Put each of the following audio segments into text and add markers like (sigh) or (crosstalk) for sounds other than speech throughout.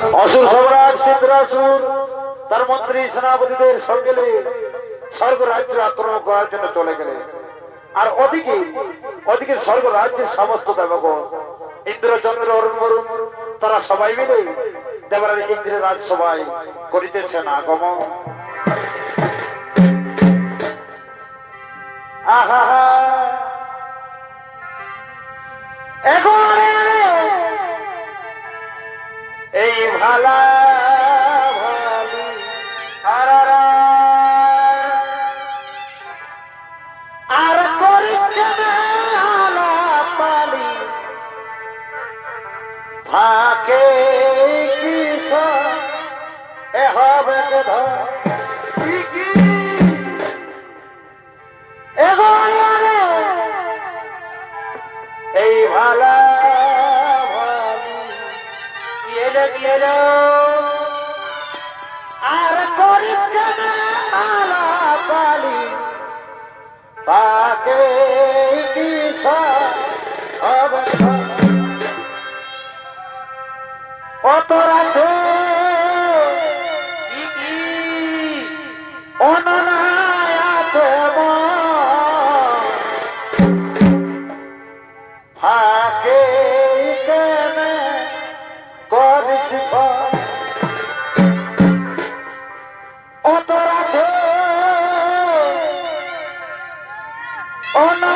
অসুর সম্রাট সিদ্ধরাসুর তার মন্ত্রী সেনাপতিদের সঙ্গে স্বর্গ রাজ্য আক্রমণ করার জন্য চলে গেলেন আর ওদিকে ওদিকে স্বর্গ রাজ্যের সমস্ত দেবগণ ইন্দ্র চন্দ্র অরুণ বরুণ, তারা সবাই মিলে দেবরাজ ইন্দ্রের রাজ সবাই করিতেছেন আগমন। আহা এখন এই ভালা ভালি আর করিস কেন আলাপালি কিস এ হবে ধর? এই ভালি এলো আর করিস কেন আলাপালি? তাকে কিসা কত রাখে Oh no!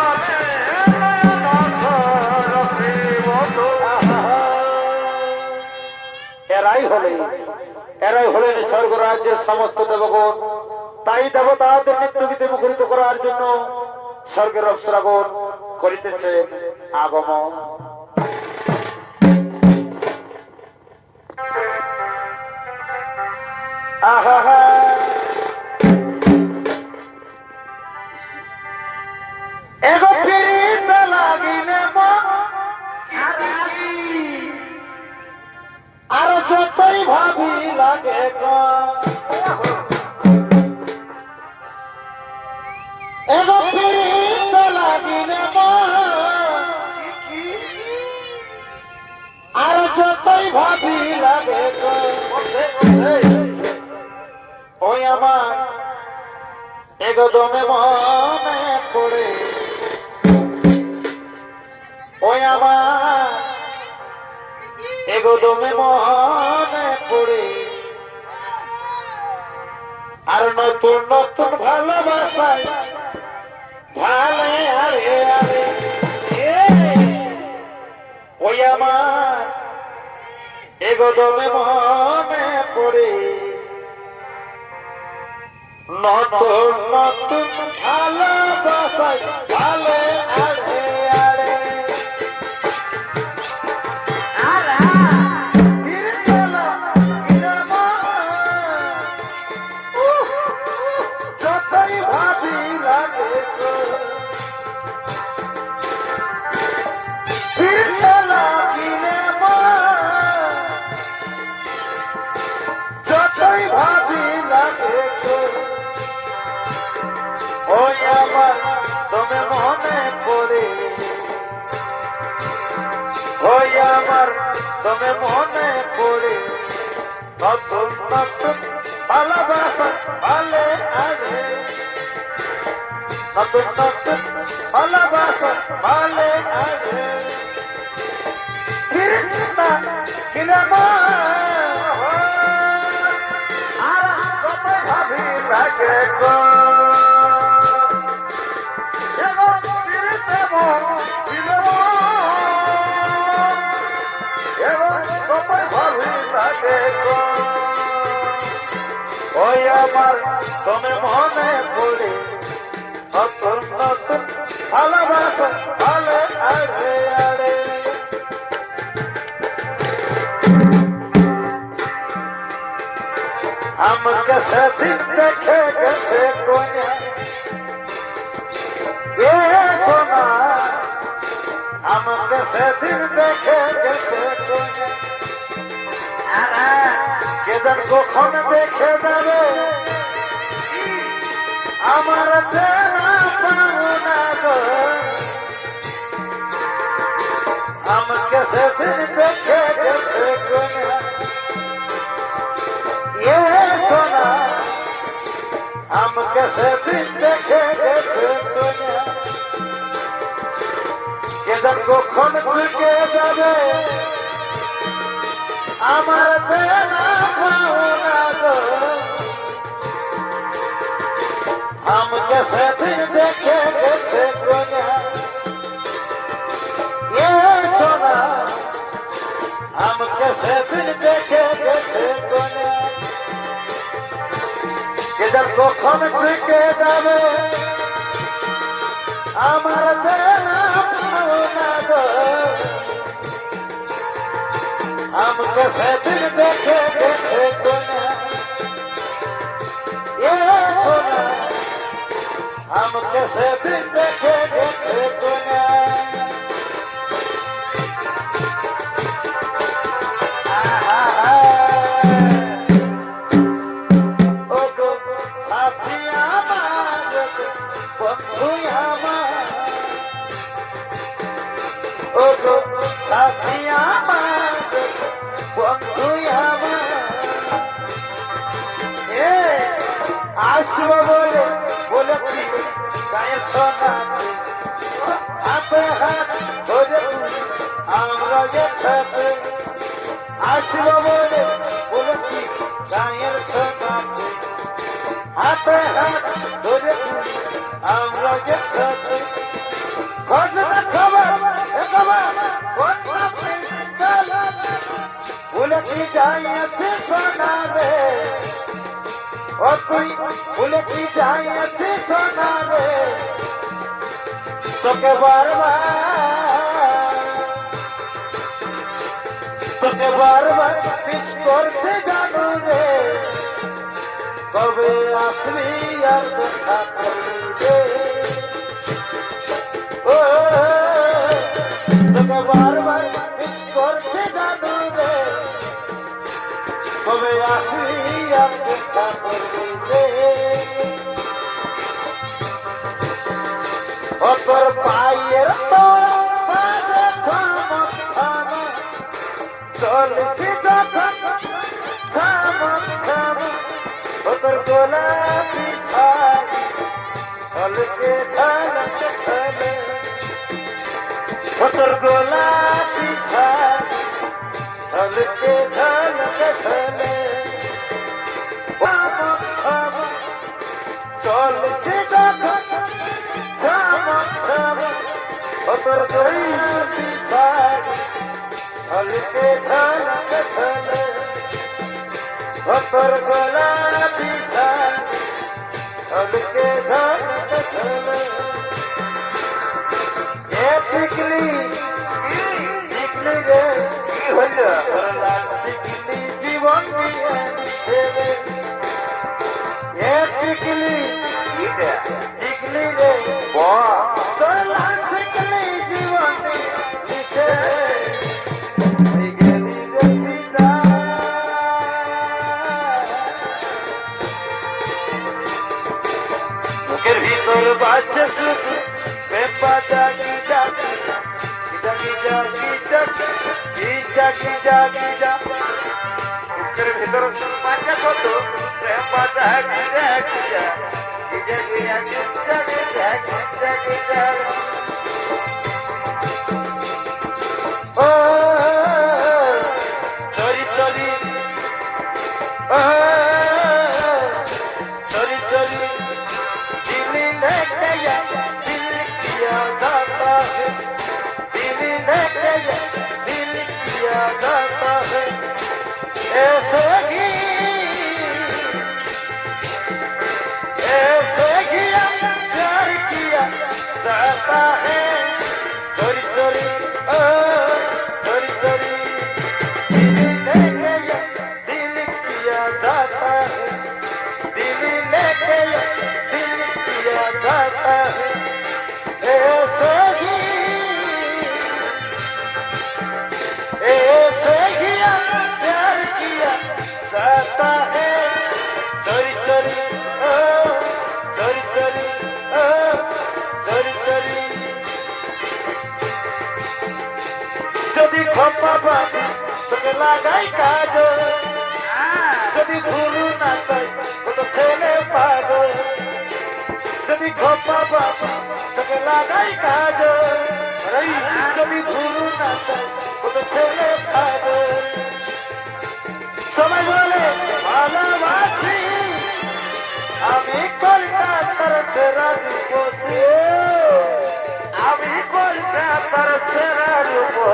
এরাই হলে এরাই হলেন স্বর্গ রাজ্যের সমস্ত দেবগণ। তাই দেবতাদের নিত্যগীতে মুখরিত করার জন্য স্বর্গের অপসরাগণ করিতেছে আগমন। আহা লাগে আর যতই ভাবি লাগে ওই আমার এগো দমে মনে পড়ে। ওই আমার এগো দমে মনে পড়ে। আর নতুন নতুন ভালোবাসায়। ভালে, আরে আরে ওই আমার এগো দমে মনে পড়ে। নতুন নতুন ভালোবাসায়। ভালে, আরে। তুমি মনে পড়ে। নতুন নতুন ভালোবাসা ভালে আরে। নতুন নতুন ভালোবাসা ভালে আরে। কৃষ্ণা কিরমা আর কত ভাবি লাগে গো। গো। ওই আমার তুমি মনে পড়ে। নতুন নতুন ভালোবাসা, ভালো আরে আরে। আমাকে সেদিন দেখে গেছে কোনে। আমাকে সেদিন দেখে গেছে কোনে। কেদার কখন দেখে যাবে? আমার আমাকে সেদিন দেখে গেছে আমাকে সেদিন দেখে গেছে কেদার কখন থেকে যাবে? আমার দেনা পাওনা গো আমাকে সেদিন দেখে গেছে কোনা এ সোনা আমাকে সেদিন দেখে গেছে কোনা কেদার কখন থেকে যাবে আমার দেনা পাওনা গো আমাকে সেদিন দেখে গেছে কোনা এ সোনা আমাকে সেদিন দেখে গেছে কোনা আসব বলে বলেছি গায়ের সোনা হাতে হাত ধরে আমরা একসাথে। আসব বলে বলেছি গায়ের সোনা হাতে হাত ধরে আমরা একসাথে। ঘটনা খবর খবর, ঘটনা বলেছি কি যাইয়াছে শোনাবে ও তুই ভুলে কি যাইয়াছে শোনাবে তোকে বারবার তোকে বারবার মিস করছে জানো রে। কবে আসবি আর দেখা করবি? গোলাপি ভাই হলকে ঝলক ঝলে। তোর গোলাপি ভাই হলকে ঝলক তোর করি হলকে ধান কথন। তোর গোলাপি ধান হলকে ধান কথন। এ পিকলি পিকলি রে। কি হল পিকলি জীবন দিয়ে এ পিকলি এটা বাসক। বেপাদা গিজা গিজা গিজা গিজা গিজা গিজা গিজা বুকের ভেতর পাঁচা কত? বেপাদা গিজা গিজা গিজা গিজা গিজা গিজা গিজা তোকে লাগাই কাজ। যদি ভুলু না তাই তো ফেলে পাগল যদি খপা বাবা তোকে লাগাই কাজ। যদি ভুলু না তাই তো ফেলে পাগল সবাই বলে, ভালোবাসি। আমি কলকাতার ফেরা রূপসী আমি কলকাতার ফেরা রূপসী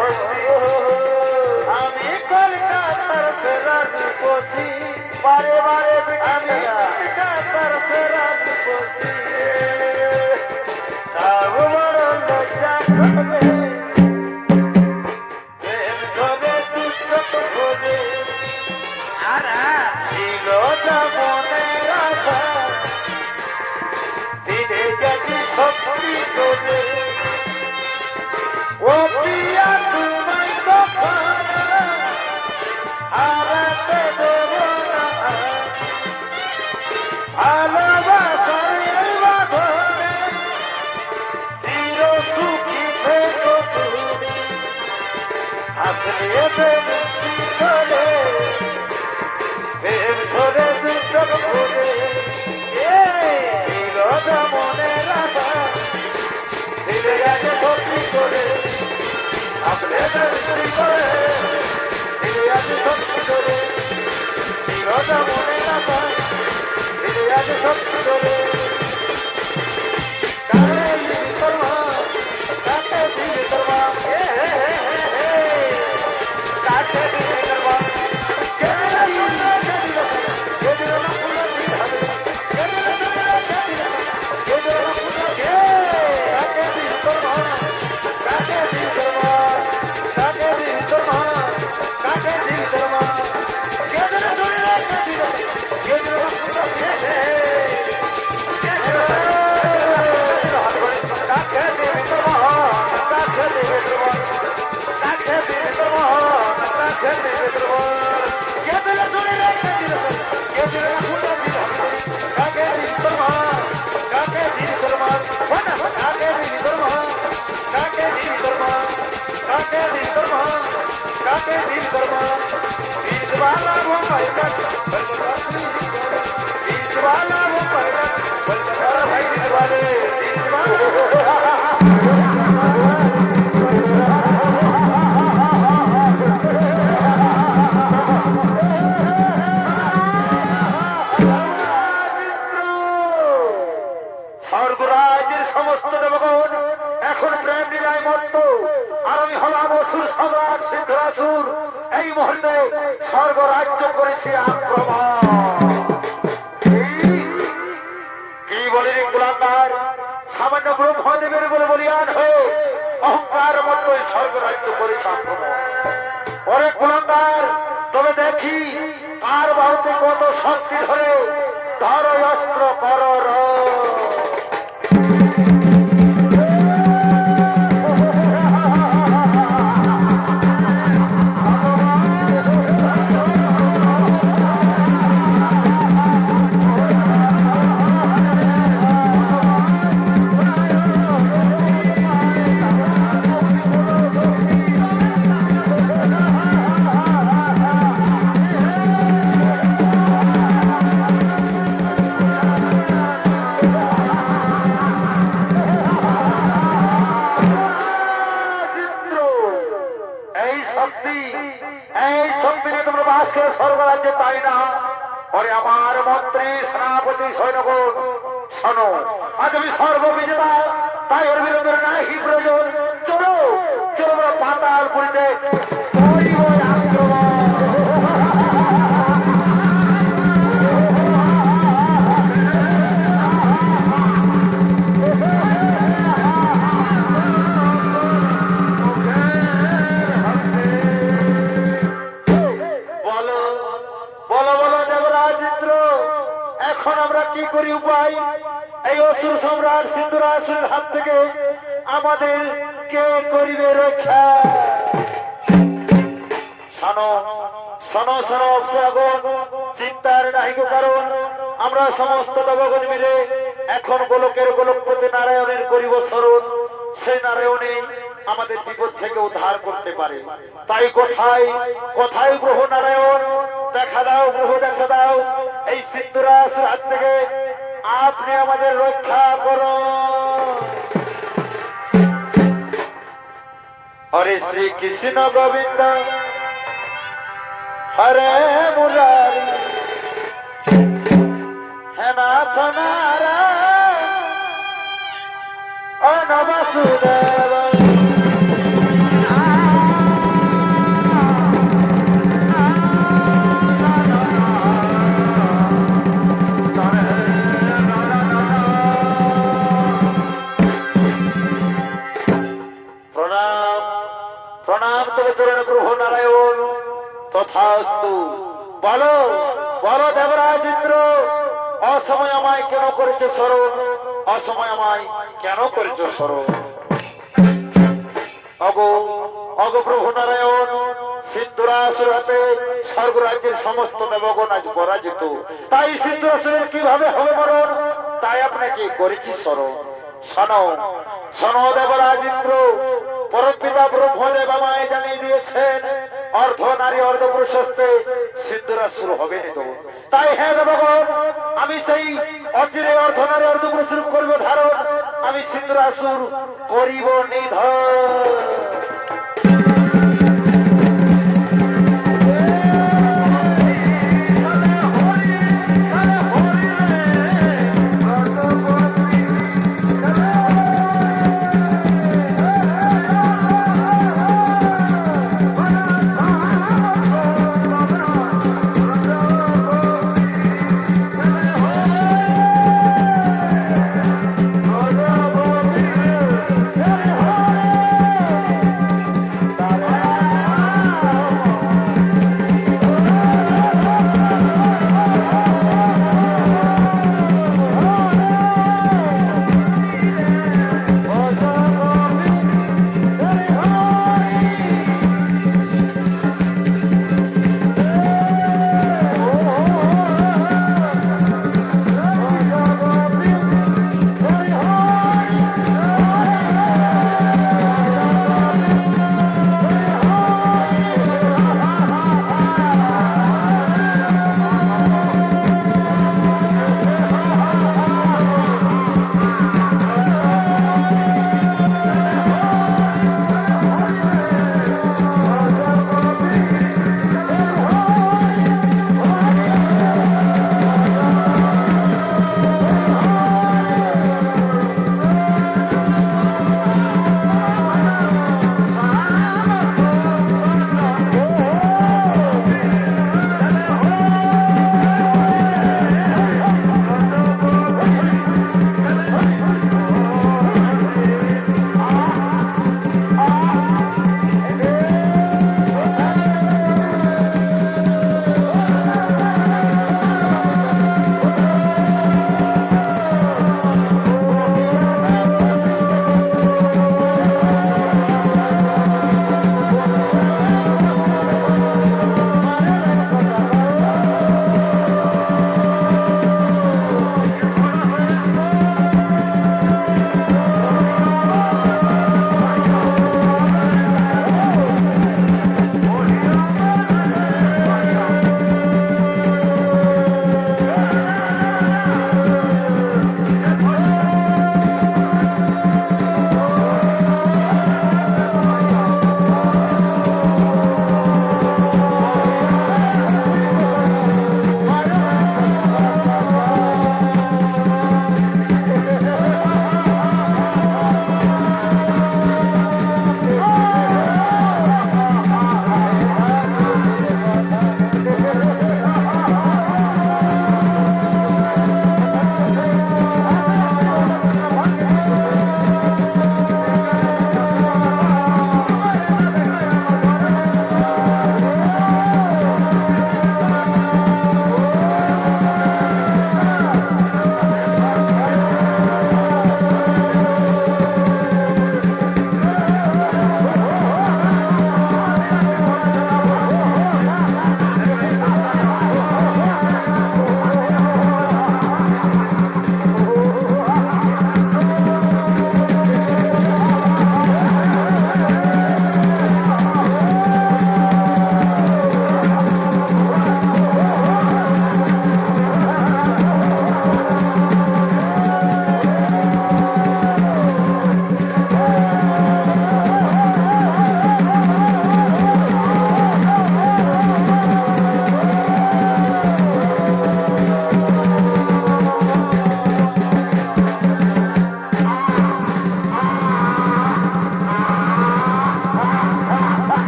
Hey, hey, hey, hey. Thank (laughs) you. वाला वो पहला बल बता भाई दिलवाले স্বর্গরাজ্য আমরা সমস্ত দেবগণ মিলে এখন গোলকের গোলকপতি নারায়ণের করিব স্মরণ। সেই নারায়ণে আমাদের বিপদ থেকে উদ্ধার করতে পারে। তাই কোথায়? কোথায় গ্রহ নারায়ণ? দেখা দাও গ্রহ, দেখা দাও। এই সিদ্ধরাস হাত থেকে আপনি আমাদের রক্ষা করুন। হরে শ্রী কৃষ্ণ গোবিন্দ। হরে মুরারি। হে করেছে স্মরণ অসময় আমায় কেন করেছে স্মরণ অগ অগ প্রভু নারায়ণ সিদ্ধরাসুর হাতে স্বর্গরাজ্যের সমস্ত দেবগণ আজ পরাজিত। তাই সিদ্ধরাসুরের কীভাবে হবে মরণ? তাই আপনাকে করেছি স্মরণ শোনো শোনো দেবরাজ ইন্দ্র পরপিতা ব্রহ্মদেব আমায় জানিয়ে দিয়েছেন অর্ধ নারী, অর্ধ পুরুষস্তে সিদ্ধরাসুর হবে তো। তাই হ্যাঁ দেবগণ আমি সেই অচিরে অর্ধ নারী, অর্ধ পুরুষ করিব ধারণ আমি সিদ্ধরাসুর করিব নিধন।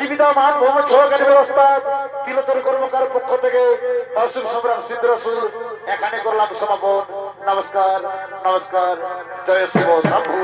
জীবিত মান ভ্রমণ সহকারী ব্যবস্থা তিলতর কর্মকার পক্ষ থেকে অসুর সম্রাট সিদ্ধরাসুর এখানে করলাম সমাপন। নমস্কার নমস্কার। জয় শিব শম্ভু